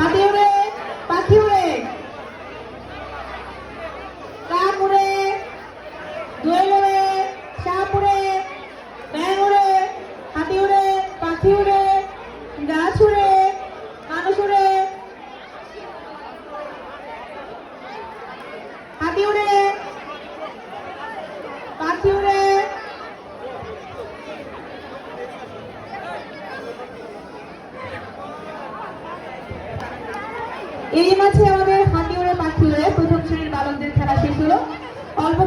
হাতি উড়ে পাখি উড়ে কাক উড়ে দোয়েল উড়ে সাপ উড়ে ব্যাং উড়ে পাখি উড়ে গাছ উড়ে মানুষ এরই মাঝে আমাদের হাতিউড়ে পাখিউড়ে প্রথম শ্রেণির বালকদের খেলা শেষ হলো। অল্প